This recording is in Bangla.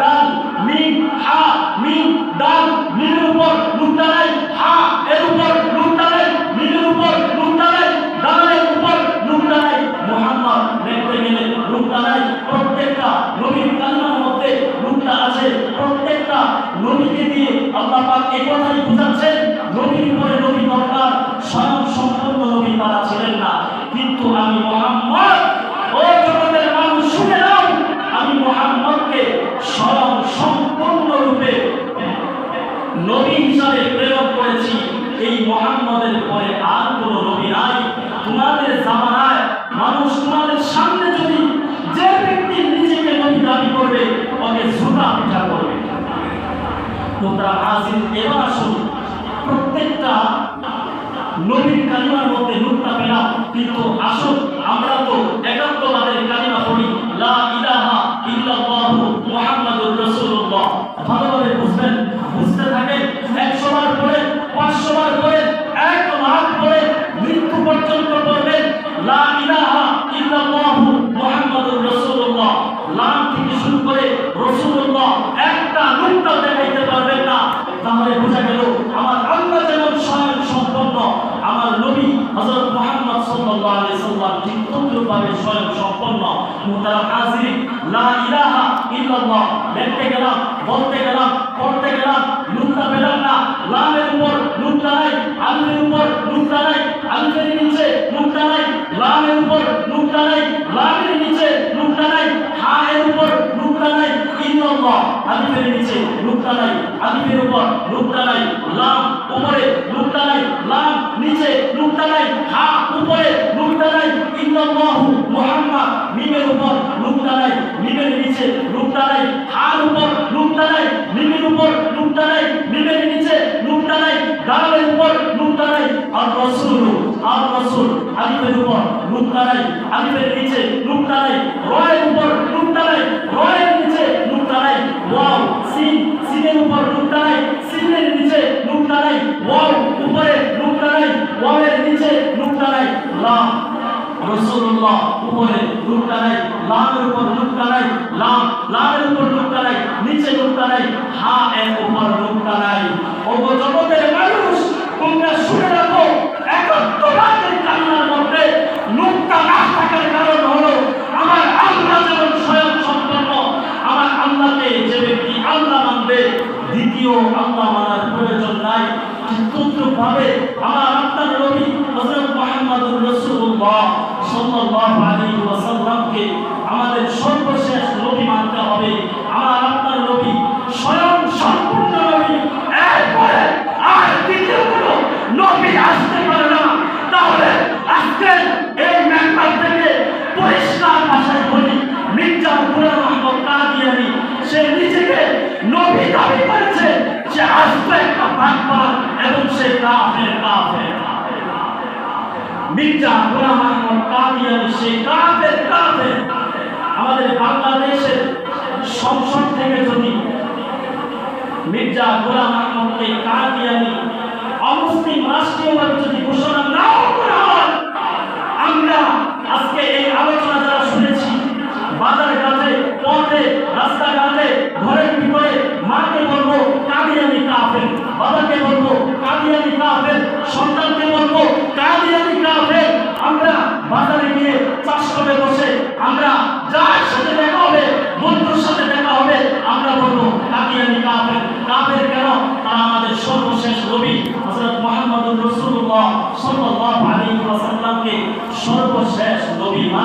দাল, মিম, হা, মিম, দাল, মিমের উপর নুনটা নাই হা, এর উপর নুনটা নাই মিমের উপর নুনটা নাই দালের উপর নুনটা নাই মোহাম্মদ দেখতে গেলে নুনটা নাই প্রত্যেকটা নবীর কান্নার মধ্যে নুনটা আছে। প্রত্যেকটা নবীকে দিয়ে আল্লাহ পাক এই কথাই বোঝাচ্ছেন। নবীর উপরে এই মোহাম্মদের পরে আর কোনো নবী নাই। তোমাদের জামানায় মানুষ তোমাদের সামনে যদি যে ব্যক্তি নিজেকে নবী দাবি করবে, ওকে সুতা পিঠা করবে। তোমরা আজিম এবার আসুন, প্রত্যেকটা নবীর কালিমার মধ্যে নুরটা পেলাম কিন্তু আসুন। মুহাম্মাদুর সম্পন্ন, আমার নবী হযরত মুহাম্মদ সাল্লাল্লাহু আলাইহি সাল্লাম ঠিক গেলাম, বলতে গেলাম, পড়তে গেলাম নুক্তা পেলাম না। লামের উপর নুক্তা নাই আলিফের উপর নুক্তা নাই। আলিফের নিচে নুক্তা নাই আলিফের উপর নুক্তা নাই লাম উপরে নুক্তা নাই লাম নিচে নুক্তা নাই হা উপরে নুক্তা নাই ইল্লাল্লাহু মুহাম্মদ মিমের উপর নুক্তা নাই মিমের নিচে নুক্তা নাই হার উপর নুক্তা নাই মিমের উপর নুক্তা নাই মিমের নিচে নুক্তা নাই দালের উপর নুক্তা নাই আর রাসূল আর রাসূল আলিফের উপর নুক্তা নাই আলিফের নিচে নুক্তা নাই রয়ের উপর নুক্তা নাই রয়ের নিচে নুক্তা নাই ওয়াও, সিন, সিনের উপর নুক্তা নাই, সিনের নিচে নুক্তা নাই, ওয়াও, উপরে নুক্তা নাই ওয়াওয়ের নিচে নুক্তা নাই লাম রসুল্লাহ উপরে নুক্তা নাই লামের উপর নুক্তা নাই লাম লামের উপর নুক্তা নাই, নিচে নুক্তা নাই হা এর উপর নুক্তা নাই ও জগতের মানুষ তোমরা শুনে রাখো একত্ববাদের কান্নার মধ্যে নুক্তা না থাকার কারণ হলো আমার আল্লাহ যেমন স্বয়ং সম্পন্ন আমার আল্লাহকে যে ব্যক্তি আল্লাহ মানবে দ্বিতীয় আল্লাহ মানার প্রয়োজন কিন্তু ভাবে আমার আপনার নবী হযরত মুহাম্মদুর রাসূলুল্লাহ সাল্লাল্লাহু আলাইহি ওয়াসাল্লামকে আমাদের মির্জা গোলাম আহমদ কাদিয়ানি সেই কাফের কাফের। আমাদের বাংলাদেশের সংসদ থেকে যদি মির্জা গোলাম কাদিয়ানি অমুসলিম রাষ্ট্রীয়ভাবে যদি ঘোষণা নাও করা হয় সর্বশেষ নবী হযরত মুহাম্মদুর রাসূলুল্লাহ সাল্লাল্লাহু আলাইহি ওয়াসাল্লামকে সর্বশেষ নবী মানে